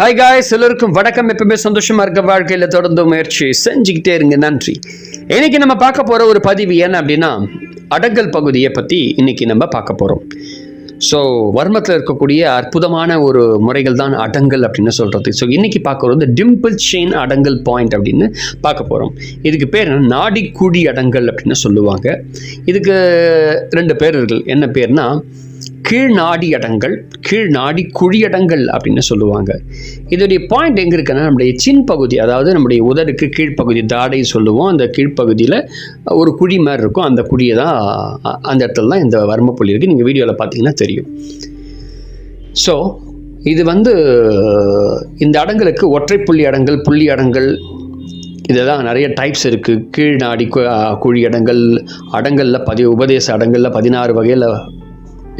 Hi guys எல்லோருக்கும் வணக்கம். எப்பவுமே சந்தோஷமா இருக்க வாழ்க்கையில் தொடர்ந்து முயற்சி செஞ்சுக்கிட்டே இருங்க. நன்றி. இன்னைக்கு நம்ம பார்க்க போற ஒரு பதிவு என்ன அப்படின்னா அடங்கல் பகுதியை பத்தி இன்னைக்கு நம்ம பார்க்க போறோம். ஸோ வர்மத்தில் இருக்கக்கூடிய அற்புதமான ஒரு முறைகள் தான் அடங்கல் அப்படின்னு சொல்கிறது ஸோ இன்றைக்கி பார்க்குறது வந்து டிம்பிள் செயின் அடங்கல் பாயிண்ட் அப்படின்னு பார்க்க போகிறோம் இதுக்கு பேர் நாடி குடி அடங்கல் அப்படின்னு சொல்லுவாங்க. இதுக்கு ரெண்டு பேர் என்ன பேர்னா கீழ் நாடி அடங்கல் கீழ் நாடி அப்படின்னு சொல்லுவாங்க. இதோடைய பாயிண்ட் எங்கே இருக்குன்னா நம்முடைய சின் பகுதி அதாவது நம்முடைய உதடுக்கு கீழ்ப்பகுதி தாடை சொல்லுவோம். அந்த கீழ்ப்பகுதியில் ஒரு குழி மாதிரி இருக்கும். அந்த குழியை தான் அந்த இடத்துல தான் இந்த வர்ம புள்ளி இருக்குது நீங்கள் வீடியோவில் பார்த்தீங்கன்னா தெரியும். ஸோ இது வந்து இந்த அடங்கலுக்கு ஒற்றை புள்ளி அடங்கல் புள்ளி அடங்கல் இதெல்லாம் நிறைய டைப்ஸ் இருக்குது கீழ் நாடி கு- குழி அடங்கல் அடங்கலில் பதி உபதேச அடங்கலில் பதினாறு வகையில்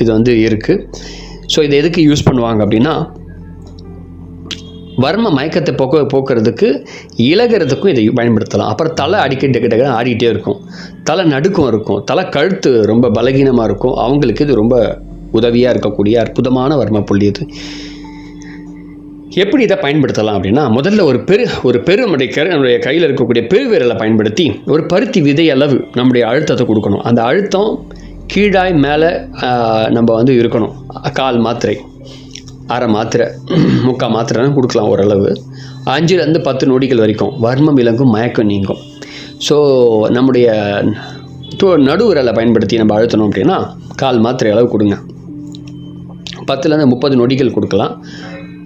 இது வந்து இருக்குது ஸோ இதை எதுக்கு யூஸ் பண்ணுவாங்க அப்படின்னா வர்ம மயக்கத்தை போக்க போக்குறதுக்கு இலகிறதுக்கும் இதை பயன்படுத்தலாம். அப்புறம் தலை அடிக்கடி டக்கு ஆடிக்கிட்டே இருக்கும். தலை நடுக்கம் இருக்கும். தலை கழுத்து ரொம்ப பலகீனமாக இருக்கும். அவங்களுக்கு இது ரொம்ப உதவியாக இருக்கக்கூடிய அற்புதமான வர்ம புள்ளி இது. எப்படி இதை பயன்படுத்தலாம் அப்படின்னா முதல்ல ஒரு பெரு ஒரு பெரு நம்முடைய நம்முடைய கையில் இருக்கக்கூடிய பெருவிரலை பயன்படுத்தி ஒரு பருத்தி விதை அளவு நம்முடைய அழுத்தத்தை கொடுக்கணும். அந்த அழுத்தம் கீழாய் மேலே நம்ம வந்து இருக்கணும். கால் மாத்திரை அரை மாத்திரை முக்கால் மாத்திரைன்னு கொடுக்கலாம் ஓரளவு. அஞ்சுலேருந்து பத்து நொடிகள் வரைக்கும் வர்மம் விலங்கும் மயக்கம் நீங்கும். ஸோ நம்முடைய து- நடுவிரலை பயன்படுத்தி நம்ம அழுத்தணும் அப்படின்னா கால் மாத்திரை அளவு கொடுங்க. பத்துலேருந்து முப்பது நொடிகள் கொடுக்கலாம்.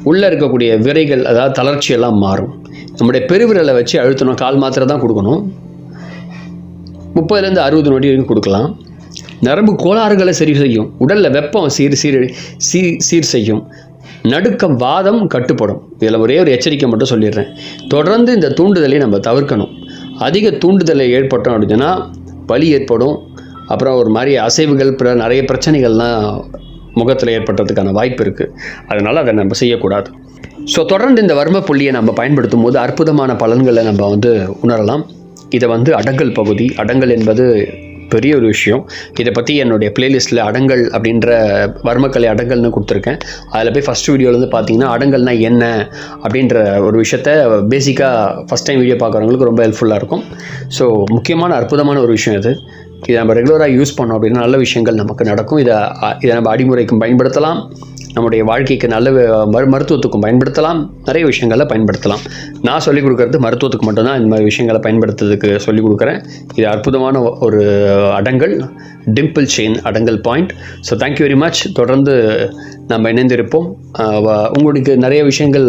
உள்ளே இருக்கக்கூடிய விரைகள் அதாவது தளர்ச்சியெல்லாம் மாறும். நம்முடைய பெருவிரலை வச்சு அழுத்தணும் கால் மாத்திரை தான் கொடுக்கணும். முப்பதுலேருந்து அறுபது நொடி வரைக்கும் கொடுக்கலாம். நரம்பு கோளாறுகளை சரி செய்யும். உடலில் வெப்பம் சீர் சீர் சீ சீர் செய்யும். நடுக்கம் வாதம் கட்டுப்படும். இதில் ஒரே ஒரு எச்சரிக்கை மட்டும் சொல்லிடுறேன். தொடர்ந்து இந்த தூண்டுதலை நம்ம தவிர்க்கணும். அதிக தூண்டுதலை ஏற்பட்டோம் அப்படின்னா வலி ஏற்படும். அப்புறம் ஒரு மாதிரி அசைவுகள் பிற நிறைய பிரச்சனைகள்லாம் முகத்தில் ஏற்படுறதுக்கான வாய்ப்பு இருக்குது அதனால் அதை நம்ம செய்யக்கூடாது. ஸோ தொடர்ந்து இந்த வர்ம புள்ளியை நம்ம பயன்படுத்தும் போது அற்புதமான பலன்களை நம்ம வந்து உணரலாம். இதை வந்து அடங்கல் பகுதி. அடங்கல் என்பது பெரிய ஒரு விஷயம். இதை பற்றி என்னுடைய பிளேலிஸ்ட்டில் அடங்கல் அப்படின்ற வர்மக்கலை அடங்கல்னு கொடுத்துருக்கேன். அதில் போய் ஃபஸ்ட் வீடியோலேருந்து பார்த்தீங்கன்னா அடங்கல்னால் என்ன அப்படின்ற ஒரு விஷயத்த பேசிக்காக ஃபஸ்ட் டைம் வீடியோ பார்க்குறவங்களுக்கு ரொம்ப ஹெல்ப்ஃபுல்லாக இருக்கும். ஸோ முக்கியமான அற்புதமான ஒரு விஷயம் இது. இதை நம்ம ரெகுலராக யூஸ் பண்ணோம் அப்படின்னா நல்ல விஷயங்கள் நமக்கு நடக்கும். இதை இதை நம்ம அடிமுறைக்கும் பயன்படுத்தலாம். நம்முடைய வாழ்க்கைக்கு நல்ல மரு மருத்துவத்துக்கும் பயன்படுத்தலாம். நிறைய விஷயங்களை பயன்படுத்தலாம். நான் சொல்லிக் கொடுக்கறது மருத்துவத்துக்கு மட்டும்தான். இந்த மாதிரி விஷயங்களை பயன்படுத்துறதுக்கு சொல்லிக் கொடுக்குறேன். இது அற்புதமான ஒரு அடங்கல். Dimple chain Adangal point so thank you very much தொடர்ந்து நம்ம இணைந்திருப்போம். உங்களுக்கு நிறைய விஷயங்கள்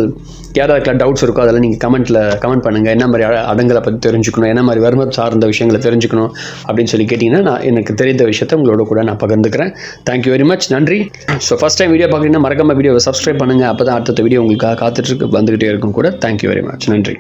யாராவது டவுட்ஸ் இருக்கோ அதெல்லாம் நீங்கள் கமெண்ட்டில் கமெண்ட் பண்ணுங்கள் என்ன மாதிரி அடங்களை அடங்கலை பற்றி தெரிஞ்சுக்கணும் என்ன மாதிரி வறுமை சார்ந்த விஷயங்களை தெரிஞ்சுக்கணும் அப்படின்னு சொல்லி கேட்டிங்கன்னா நான் எனக்கு தெரிந்த விஷயத்தை உங்களோட கூட நான் பகிர்ந்துக்கிறேன். தேங்க்யூ வெரி மச் நன்றி. ஸோ ஃபஸ்ட் டைம் வீடியோ பார்க்குறீங்கன்னா மறக்காமல் வீடியோவை சப்ஸ்கிரைப் பண்ணுங்கள் அப்போ தான் அடுத்த வீடியோ உங்களுக்காக காத்துட்டு இருக்கு வந்துகிட்டே இருக்கும் கூட. தேங்க்யூ வெரி மச் நன்றி.